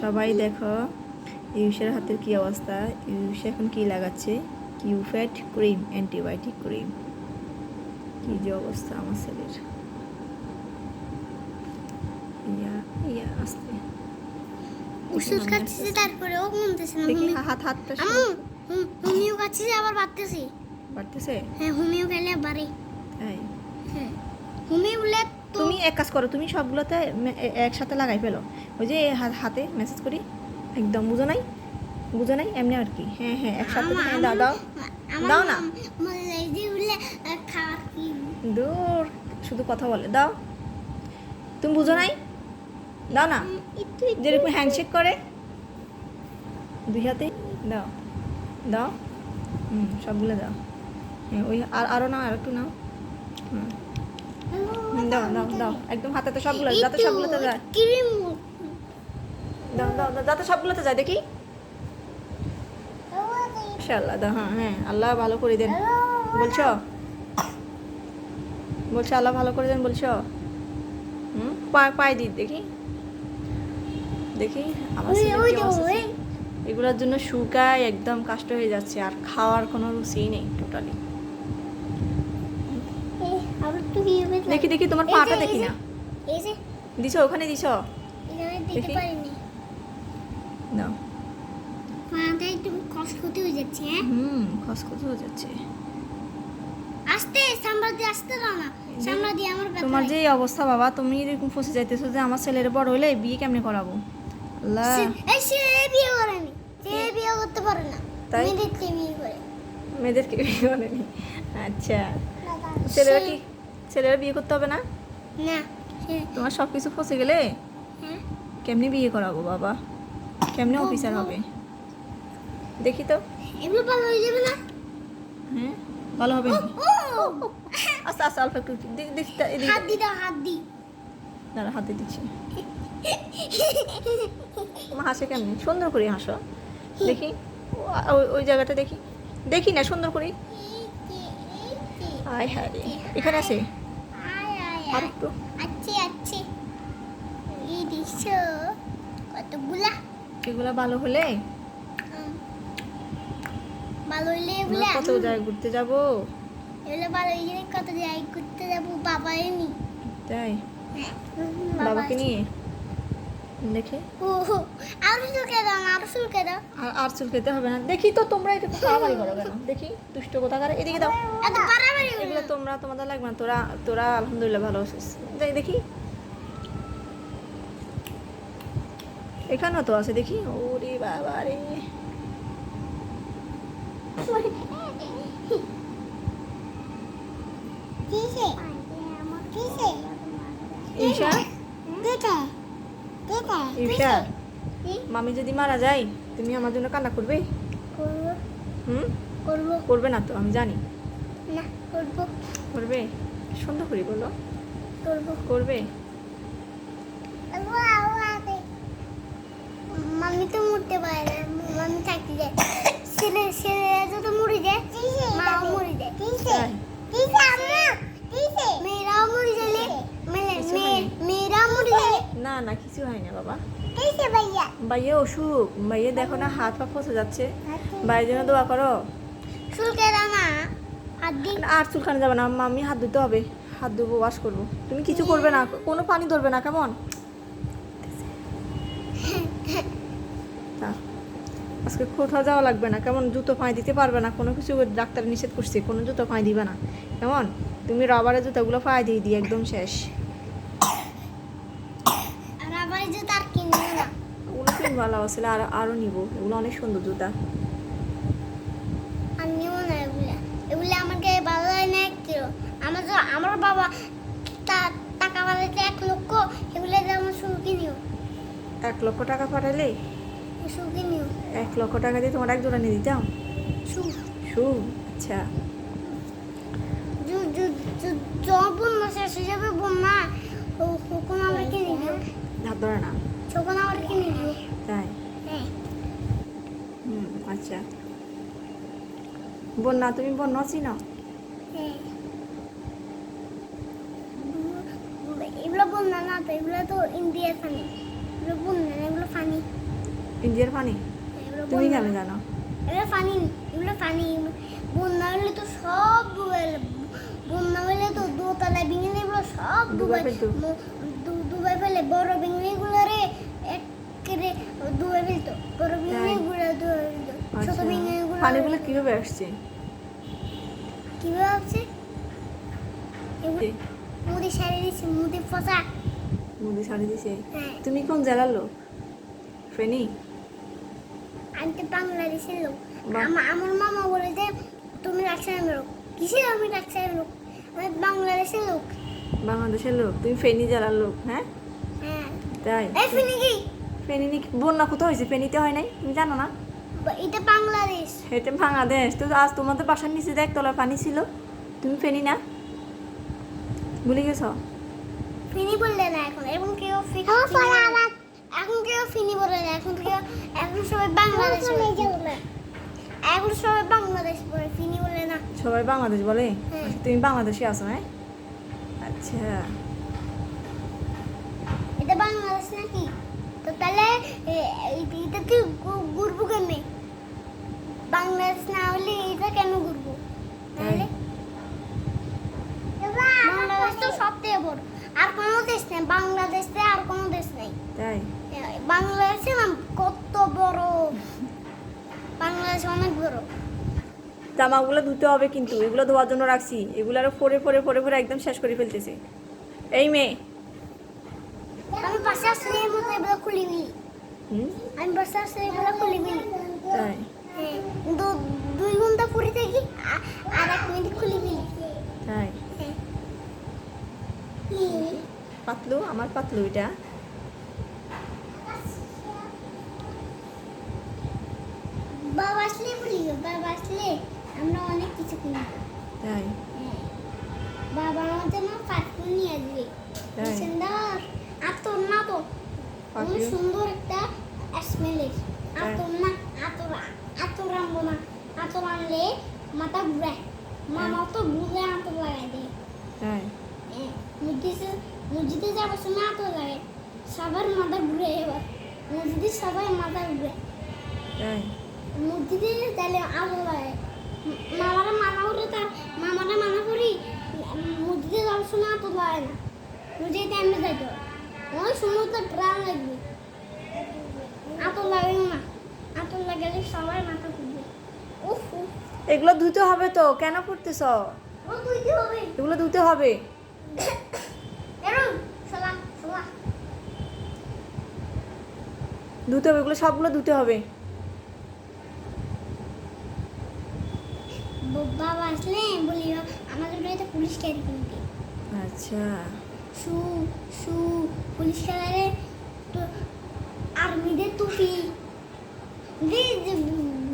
সবাই দেখো ইউসের হাতের কি অবস্থা? ইউস এখন কি লাগাচ্ছে? কিউফ্যাট ক্রিম অ্যান্টিবায়োটিক ক্রিম। কি যে অবস্থা আমার ছেলের। ইয়া ইয়া আসতে ওষুধ খাচ্ছি তারপরে ও কমতেছে না হাত হাতটা হুম, হোমিও খাচ্ছি আবার বাড়তেছি। বাড়তেছে? হ্যাঁ হোমিও খেলে বাড়ে। তাই? হ্যাঁ হোমিও বলে তো তুমি এক কাজ করো তুমি সবগুলোতে একসাথে লাগাই ফেলো। ওই যে হাতে মেসেজ করি একদম বুঝো নাই? বুঝো নাই? এমনি আর কি। হ্যাঁ হ্যাঁ একসাথে। হ্যাঁ দাও দাও। দাও না। দূর শুধু কথা বলে। দাও। তুমি বুঝো নাই? দাও না। যেরকম হ্যান্ডশেক করে দুই হাতে। দাও। দাও। হুম সবগুলো দাও। হ্যাঁ ওই আর আরও নাও আর একটু নাও। হুম, দাও দাও দাও। একদম হাতে সবগুলো যাতে সবগুলোতে যায়। ক্রিম। দাও দাও দাও, যাতে সবগুলোতে যায় দেখি। ইনশাল্লাহ দাও হ্যাঁ হ্যাঁ আল্লাহ ভালো করে দেন। বলছো? বলছো আল্লাহ ভালো করে দেন বলছো? হুম পায়ে পায়ে দিই দেখি। দেখি আমার এগুলোর জন্য শুকায় একদম কষ্ট হয়ে যাচ্ছে আর খাওয়ার কোনো রুচিই নেই টোটালি একটু দেখি দেখি তোমার পাটা দেখি না। এই যে। দিছো ওখানে দিছো? এখানে দিতে পারিনি। দাও পাটা একটু কষ্ট হয়ে যাচ্ছে হ্যাঁ? হুম খসখস হয়ে যাচ্ছে। আস্তে সামলা দিয়ে আসতে দাও না। সামলা দিয়ে আমার তোমার যে অবস্থা বাবা তুমি এরকম ফসে যাইতেছো যে আমার ছেলের বড় হলে বিয়ে কেমনে করাবো? আল্লাহ। এই সে বিয়ে করেনি। সে বিয়ে করতে পারে না? মেয়েদেরকে বিয়ে করে। মেয়েদেরকে বিয়ে করেনি। আচ্ছা। ছেলেরা কি ছেলেরা বিয়ে করতে হবে না? না তোমার সব কিছু ফসে গেলে হ্যাঁ। কেমনে বিয়ে করাবো বাবা? কেমনি অফিসার হবে? দেখি তো। এগুলো ভালো হয়ে যাবে না? হ্যাঁ ভালো হবে আস্তে আস্তে অল্প একটু দেখি হাত দি দাও হাত দি। দাঁড়া হাতে দিচ্ছি। তোমার হাসে কেমনি? সুন্দর করে হাসো। দেখি। ওই ওই জায়গাটা দেখি। দেখি না সুন্দর করে। আয় হ্যাঁ এখানে আছে? একটু আছে আছে এই দৃশ্য কতগুলা? এগুলো ভালো হলে? ভালো হলে এগুলা কত জায়গায় ঘুরতে যাব? এগুলো ভালো হইলে কত জায়গায় ঘুরতে যাব? বাবা এনি তাই? বাবাকে নিয়ে? দেখে। আর আর চুল খেতে হবে না। দেখি তো তোমরা এটা খাওয়াবাড়ি করো কেন? দেখি দুষ্ট কোথাকার। এদিকে দাও। বাড়াবাড়ি এগুলো তোমরা তোমাদের লাগবে না। তোরা তোরা আলহামদুলিল্লাহ ভালো আছিস। দেখি। এখানেও তো আছে দেখি। ওরে বাবা রে। ঈশা? কিসে মামি যদি মারা যায় তুমি আমার জন্য কান্না করবে? হুম? করব। করবে না তো আমি জানি। না করব। করবে? সুন্দর করে বলো। করব। করবে? মাম্মি তো মরতে পারে না মাম্মি থাকতে যায়। ছেলে ছেলেরা যত মরে যায় মাও মরে যায়। তাই? মেয়েরাও মরে গেলে কিছু মেয়ে হয়নি। মেয়েরাও মরে গেলে না না কিছু হয় না বাবা ভাইয়া। ভাইয়া অসুখ। ভাইয়া দেখো না হাত পা ফসে যাচ্ছে। ভাইয়ের জন্য দোয়া করো। আর চুলখানে যাবে না মাম্মি হাত ধুতে হবে। হাত ধুবো ওয়াশ করব। তুমি কিছু করবে না কোনো পানি ধরবে না কেমন? আজকে কোথাও যাওয়া লাগবে না কেমন জুতো পায়ে দিতে পারবে না কোনো কিছু ডাক্তার নিষেধ করছে কোনো জুতো পায়ে দিবে না কেমন? তুমি রাবারের জুতোগুলো পায়ে দিয়ে দিয়ে একদম শেষ। আর যে তার কিনবে না। ওগুলো খুব ভালো আসলে আর আরও নিবো। এগুলো অনেক সুন্দর জুতা। আমিও না এগুলা। এগুলা গায়ে ভালো হয় না একটু। আমার আমার বাবা টাকা পাঠাতে এক লক্ষ। এগুলা আমার শুরু কিনিও এক লক্ষ টাকা পাঠালে শুরু কিনিও এক লক্ষ টাকা দিয়ে তোমার এক জোড়া নিয়ে দিতাম? শুরু শু আচ্ছা। যখন শেষ হয়ে যাবে বন্যা ও- তখন আমরা কিনে হাত ধরে না? তখন আমরা কিনে দিও তাই? হ্যাঁ। হুম আচ্ছা। বন্যা তুমি বন্যা চিনো? হ্যাঁ। এগুলো বন্যা না তো এগুলো তো ইন্ডিয়া খানে এগুলো বন্যা না, এগুলো ইন্ডিয়ার পানি? তুমি কেন জানো? এগুলো পানি এগুলো পানি। বন্যা হলে তো সব ডুবে। বন্যা হলে তো দোতলা বিঙ্গিনিগুলো সব ডুবাই বড় বিঙ্গিনিগুলো রে একেবারে ডুবাই ফেলতো। বড় ফেলতো। ছোট আচ্ছা পানিগুলো কীভাবে আসছে? কীভাবে এগুলো মুদি মুদি ফসা দিছে? হ্যাঁ। তুমি কোন জেলার লোক? ফেনি? আমি তো বাংলাদেশের লোক। আমার মামা বলে যে তুমি রাজশাহীর লোক। কিসের আমি রাজশাহীর লোক? আমি বাংলাদেশের লোক। বাংলাদেশের লোক? তুমি ফেনি জেলার লোক হ্যাঁ? তাই? ফেনি নাকি বন্যা কোথাও হয়েছে? ফেনিতে হয় নাই? তুমি জানো না? এটা বাংলাদেশ। এটা বাংলাদেশ। তো আজ তোমাদের বাসার নিচে দেখ তলায় পানি ছিল তুমি ফেনি না? ভুলে গেছো? ফিনি বললে না এখন এখন কেউ ফি- এখন কেউ ফিনি বলে না এখন কেউ এখন সবাই বাংলাদেশ এখন সবাই বাংলাদেশ বলে ফিনি বলে না। সবাই বাংলাদেশ বলে? হ্যাঁ। আচ্ছা, তুমি বাংলাদেশে আছো হ্যাঁ? আচ্ছা। নাকি তো তাহলে এটা ঘুরবো কেমনে বাংলাদেশ না হলে এটা কেন ঘুরবো তাহলে বাংলাদেশ তো সব থেকে বড় আর কোনো দেশ নেই বাংলাদেশে আর কোনো দেশ নেই তাই এ, বাংলাদেশে না কত বড় বাংলাদেশ অনেক বড় জামাগুলো ধুতে হবে কিন্তু। এগুলো ধোয়ার জন্য রাখছি। এগুলো আরও পরে পরে পরে পরে একদম শেষ করে ফেলতেছে। এই মেয়ে। আমি বাসা আসলে এর মতো এগুলো খুলি ফেলি আমি বাসা আসলে এগুলো খুলি তাই? হ্যাঁ দুই ঘণ্টা পরে থাকি আর এক মিনিট খুলি ফেলি তাই? হ্যাঁ। পাতলু আমার পাতলু এটা। বাবা আসলে বলি বাবা আসলে আমরা অনেক কিছু কিনব তাই? হ্যাঁ। বাবা আমার জন্য পারফিউম নিয়ে আসবে। সুন্দর আতর না তো অনেক সুন্দর একটা স্মেলের আতর না আতর আতর আনব না। আতর আনলে মাথা ঘুরায় মামা তো ঘুরে আতর লাগাই দেয় হ্যাঁ, মসজিদে যাবার সময় আতর লাগে সবার মাথা ঘুরে এবার। মসজিদে সবাই মাথা ঘুরে। তাই তাহলে আলো লাগে। মামারা মানা করে তার মামারা মানা করি মসজিদে যাওয়ার সময় আতো লাগে না। মসজিদে টাইমে যাইতে ওই সময় তো প্রাণ লাগবে লাগে না আতো লাগালে সবাই মাথা উফ এগুলো ধুতে হবে তো কেন পড়তেছ? এগুলো ধুতে হবে। ধুতে হবে এগুলো সবগুলো ধুতে হবে। বাবা আসলে বলি আমাদের বাড়িতে পুলিশ ক্যারি আচ্ছা। শু শু পুলিশ কালারে তো আর্মিদের টুপি।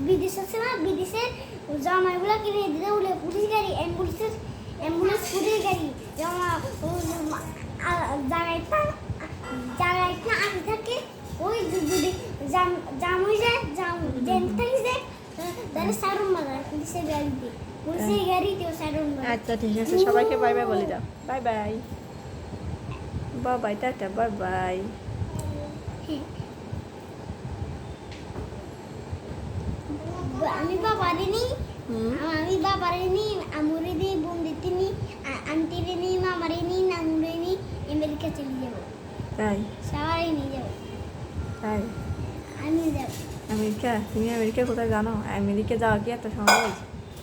বিদেশ আছে না বিদেশের জামাইগুলো কিনে দিতে বলে পুলিশ গাড়ি অ্যাম্বুলেন্সের অ্যাম্বুলেন্স পুলিশ গাড়ি। জামা জায়গায় জায়গায় আগে থাকে, ওই যদি জাম জাম হয়ে যায়, জাম জেন থেকে যায়, তাহলে সারুন মারা পুলিশের গাড়িতে। পুলিশের গাড়িতেও সারুন আচ্ছা ঠিক আছে, সবাইকে বাই বাই বলে দাও। Bye bye bye bye tata bye bye আমি বাবারে নি হুম? আমি বাবারে নি আমুরে নি বন্দিতে নি আন্টিরে নি মামারে নি নানুরে নি আমেরিকা চলে যাব। তাই? সবাই নিয়ে যাব। তাই? আমি যাব। আমেরিকা? তুমি আমেরিকা কোথায় জানো? আমেরিকা যাওয়া কি এত সহজ?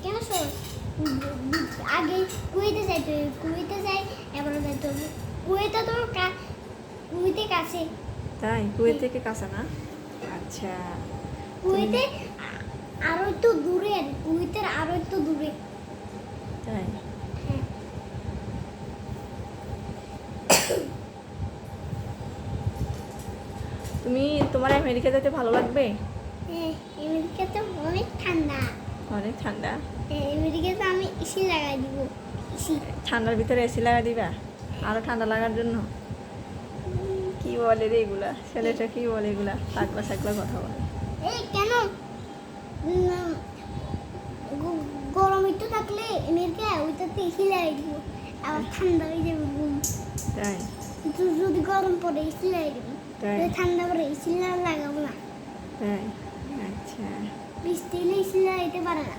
কেন সহজ? আগে কুয়েতে হবে কুয়েতে যাই এবার যাইতে কুয়েতে তো কুয়েতে কাছে। তাই? কুয়েত থেকে কাছে না? আচ্ছা। কুয়েতে আরও একটু দূরে কুয়েতের আরও একটু দূরে। তাই? হ্যাঁ। তুমি তোমার আমেরিকা যেতে ভালো লাগবে? হ্যাঁ আমেরিকাতে অনেক ঠান্ডা। অনেক ঠান্ডা? হ্যাঁ, আমেরিকাতে আমি এসি লাগাই দিব এসি। ঠান্ডার ভিতরে এসি লাগা দিবা? আরও ঠান্ডা লাগার জন্য। কি বলে রে এগুলা? ছেলেটা কি বলে এগুলা? পাগলা সাগলা কথা বলে। এই কেন? গরম একটু থাকলে আমেরিকা ওইটাতে লাগাই দিব। আবার ঠান্ডা হয়ে যাবে তাই? যদি গরম পড়ে লাগাই দিব। ঠান্ডা পড়ে এসি লাগাবো না। তাই? আচ্ছা। বৃষ্টি লিখলে যেতে পারে না।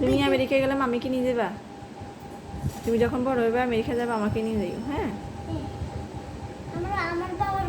তুমি আমেরিকা গেলে মামিকে নিয়ে যাবা? তুমি যখন বড় হবে আমেরিকা যাবে আমাকে নিয়ে যাইও হ্যাঁ? আমার বাবার